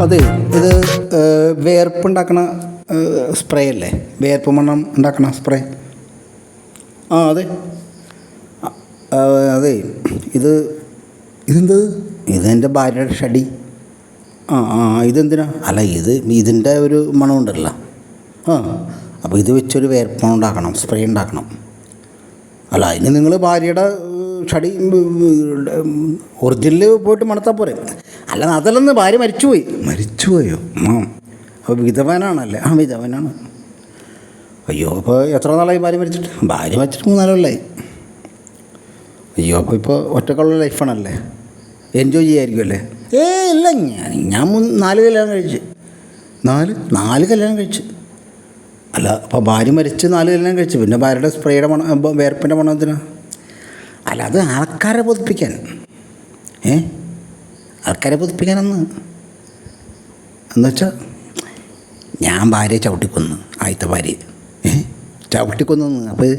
അതെ ഇത് വേർപ്പ് ഉണ്ടാക്കണ സ്പ്രേ അല്ലേ വേർപ്പ് മണ്ണം ഉണ്ടാക്കണ സ്പ്രേ ആ അതെ അതെ ഇത് ഇതെന്ത് ഇതെന്റെ ഭാര്യയുടെ ഷടി ആ ആ ഇതെന്തിനാ അല്ല ഇത് ഇതിന്റെ ഒരു മണം ഉണ്ടല്ലോ ആ അപ്പോൾ ഇത് വെച്ചൊരു വേർപ്പണം ഉണ്ടാക്കണം സ്പ്രേ ഉണ്ടാക്കണം അല്ല അതിന് നിങ്ങൾ ഭാര്യയുടെ ഷടി ഒറിജിനൽ പോയിട്ട് മണത്താൽ പോരെ അല്ല അതല്ലെന്ന് ഭാര്യ മരിച്ചുപോയി. മരിച്ചുപോയോ? ആ അപ്പോൾ വിധവനാണല്ലേ? ആ വിധവനാണ്. അയ്യോ അപ്പോൾ എത്ര നാളായി ഭാര്യ മരിച്ചിട്ട്? ഭാര്യ മരിച്ചിട്ട് മൂന്നാലല്ലേ അയ്യോ അപ്പോൾ ഇപ്പോൾ ഒറ്റക്കുള്ള ലൈഫാണല്ലേ? എൻജോയ് ചെയ്യായിരിക്കും അല്ലേ? ഏ ഇല്ല ഞാൻ ഞാൻ നാല് കല്യാണം കഴിച്ച്. നാല്? നാല് കല്യാണം കഴിച്ച്. അല്ല അപ്പോൾ ഭാര്യ മരിച്ച് നാല് കല്യാണം കഴിച്ച്. പിന്നെ ഭാര്യയുടെ സ്പ്രേയുടെ മണം വേർപ്പിന്റെ മണം എന്തിനാ അല്ല അത് ആൾക്കാരെ ബോധിപ്പിക്കാൻ. ഏ? ആൾക്കാരെ പുതുപ്പിക്കാനൊന്ന്. എന്നുവെച്ചാൽ ഞാൻ ഭാര്യയെ ചവിട്ടിക്കൊന്നു ആദ്യത്തെ ഭാര്യ. ചവിട്ടിക്കൊന്നു അപ്പോൾ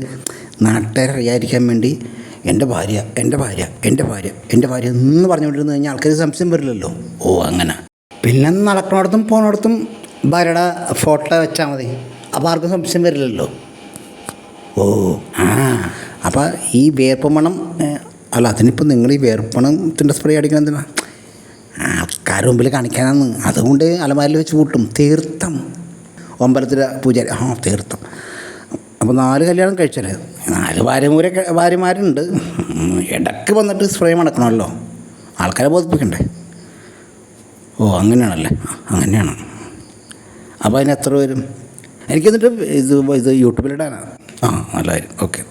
നാട്ടുകാരെ വിചാരിക്കാൻ വേണ്ടി എന്റെ ഭാര്യ എന്റെ ഭാര്യ എന്റെ ഭാര്യ എന്റെ ഭാര്യ എന്ന് പറഞ്ഞുകൊണ്ടിരുന്ന് കഴിഞ്ഞാൽ ആൾക്കാർ സംശയം വരില്ലല്ലോ. ഓ അങ്ങനെ. പിന്നെ നടക്കുന്നിടത്തും പോണിടത്തും ഭാര്യയുടെ ഫോട്ടോ വെച്ചാൽ മതി. അപ്പോൾ ആർക്കും സംശയം വരില്ലല്ലോ. ഓ ആ. അപ്പോൾ ഈ വേർപ്പ് മണം അല്ല അതിനിപ്പോൾ നിങ്ങൾ ഈ വേർപ്പണത്തിന്റെ സ്പ്രേ അടിക്കണം എന്തിനാ? ആൾക്കാർ മുമ്പിൽ കാണിക്കാനാണ് അതുകൊണ്ട് അലമാരിൽ വെച്ച് കൂട്ടും. തീർത്ഥം. ഒമ്പലത്തിലെ പൂജാരി. ആ തീർത്ഥം. അപ്പോൾ നാല് കല്യാണം കഴിച്ചല്ലേ? നാല് ഭാര്യമാരെ ഭാര്യമാരുണ്ട്. ഇടയ്ക്ക് വന്നിട്ട് സ്പ്രേ മടക്കണമല്ലോ. ആൾക്കാരെ ബോധിപ്പിക്കണ്ടേ? ഓ അങ്ങനെയാണല്ലേ? അങ്ങനെയാണ്. അപ്പോൾ അതിന് എത്ര വരും എനിക്കെന്നിട്ട് ഇത് ഇത് യൂട്യൂബിലിടാനാണ് ആ നല്ലതായിരിക്കും ഓക്കെ.